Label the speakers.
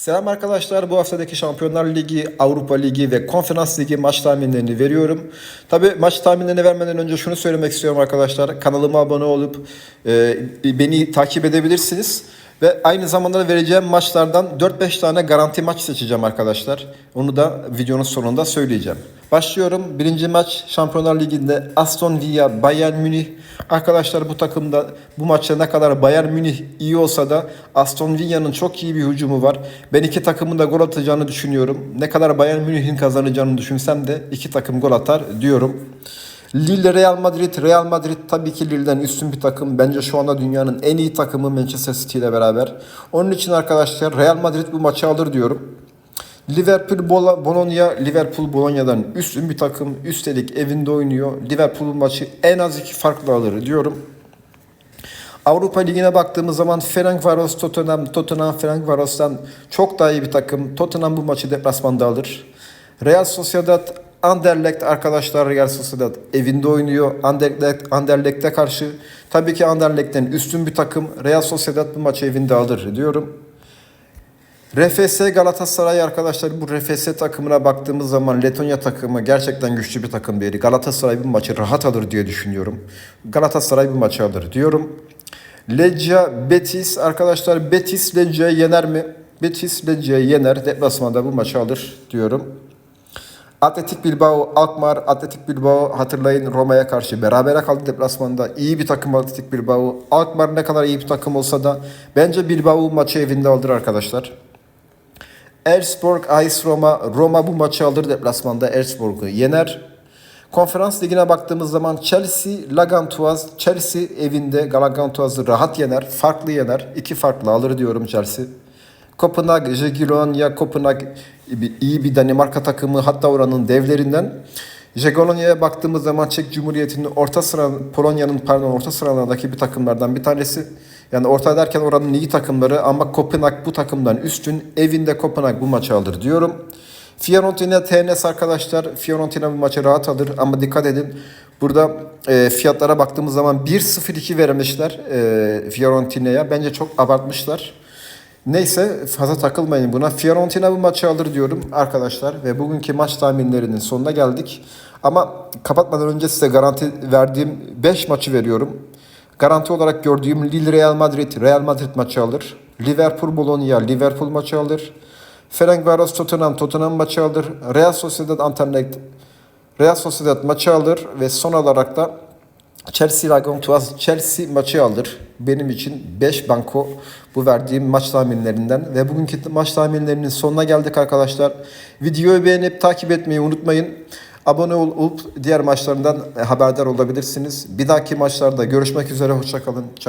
Speaker 1: Selam arkadaşlar. Bu haftadaki Şampiyonlar Ligi, Avrupa Ligi ve Konferans Ligi maç tahminlerini veriyorum. Tabi maç tahminlerini vermeden önce şunu söylemek istiyorum arkadaşlar. Kanalıma abone olup e, beni takip edebilirsiniz. Ve aynı zamanda vereceğim maçlardan 4-5 tane garanti maç seçeceğim arkadaşlar. Onu da videonun sonunda söyleyeceğim. Başlıyorum. Birinci maç Şampiyonlar Ligi'nde Aston Villa Bayern Münih. Arkadaşlar bu takımda bu maçta ne kadar Bayern Münih iyi olsa da Aston Villa'nın çok iyi bir hücumu var. Ben iki takımın da gol atacağını düşünüyorum. Ne kadar Bayern Münih'in kazanacağını düşünsem de iki takım gol atar diyorum. Lille Real Madrid. Real Madrid tabii ki Lille'den üstün bir takım. Bence şu anda dünyanın en iyi takımı Manchester City ile beraber. Onun için arkadaşlar Real Madrid bu maçı alır diyorum. Liverpool Bol- Bologna, Liverpool Bologna'dan üstün bir takım. Üstelik evinde oynuyor. Liverpool maçı en az iki farklı alır diyorum. Avrupa Ligi'ne baktığımız zaman Ferencvaros Tottenham, Tottenham Ferencvaros'tan çok daha iyi bir takım. Tottenham bu maçı deplasmanda alır. Real Sociedad Anderlecht arkadaşlar Sociedad evinde oynuyor. Anderlecht, Anderlecht'e karşı tabii ki Anderlecht'ten üstün bir takım. Real Sociedad bu maçı evinde alır diyorum. RFS Galatasaray arkadaşlar bu RFS takımına baktığımız zaman Letonya takımı gerçekten güçlü bir takım değil. Galatasaray bu maçı rahat alır diye düşünüyorum. Galatasaray bu maçı alır diyorum. Lecce Betis arkadaşlar Betis Lecce'yi yener mi? Betis Lecce'yi yener. Deplasmanda bu maçı alır diyorum. Atletik Bilbao, Alkmaar, Atletik Bilbao hatırlayın Roma'ya karşı berabere kaldı deplasmanda. İyi bir takım Atletik Bilbao. Alkmaar ne kadar iyi bir takım olsa da bence Bilbao maçı evinde alır arkadaşlar. Elfsborg, AS Roma. Roma bu maçı alır deplasmanda Elfsborg'u yener. Konferans ligine baktığımız zaman Chelsea, Lagantuaz. Chelsea evinde Lagantuaz'ı rahat yener. Farklı yener. İki farklı alır diyorum Chelsea. Kopenhag, Jagiellonia, Kopenhag iyi bir Danimarka takımı hatta oranın devlerinden. Jagiellonia'ya baktığımız zaman Çek Cumhuriyeti'nin orta sıra Polonya'nın pardon orta sıralardaki bir takımlardan bir tanesi. Yani orta derken oranın iyi takımları ama Kopenhag bu takımdan üstün. Evinde Kopenhag bu maçı alır diyorum. Fiorentina TNS arkadaşlar. Fiorentina bu maçı rahat alır ama dikkat edin. Burada e, fiyatlara baktığımız zaman 1-0-2 vermişler e, Fiorentina'ya. Bence çok abartmışlar. Neyse fazla takılmayın buna. Fiorentina bu maçı alır diyorum arkadaşlar. Ve bugünkü maç tahminlerinin sonuna geldik. Ama kapatmadan önce size garanti verdiğim 5 maçı veriyorum. Garanti olarak gördüğüm Lille Real Madrid, Real Madrid maçı alır. Liverpool Bologna, Liverpool maçı alır. Ferencvaros Tottenham, Tottenham maçı alır. Real Sociedad Anderlecht, Real Sociedad maçı alır. Ve son olarak da Chelsea Lagontuaz Chelsea maçı alır. Benim için 5 banko bu verdiğim maç tahminlerinden ve bugünkü maç tahminlerinin sonuna geldik arkadaşlar. Videoyu beğenip takip etmeyi unutmayın. Abone olup diğer maçlarından haberdar olabilirsiniz. Bir dahaki maçlarda görüşmek üzere. Hoşçakalın. Ciao.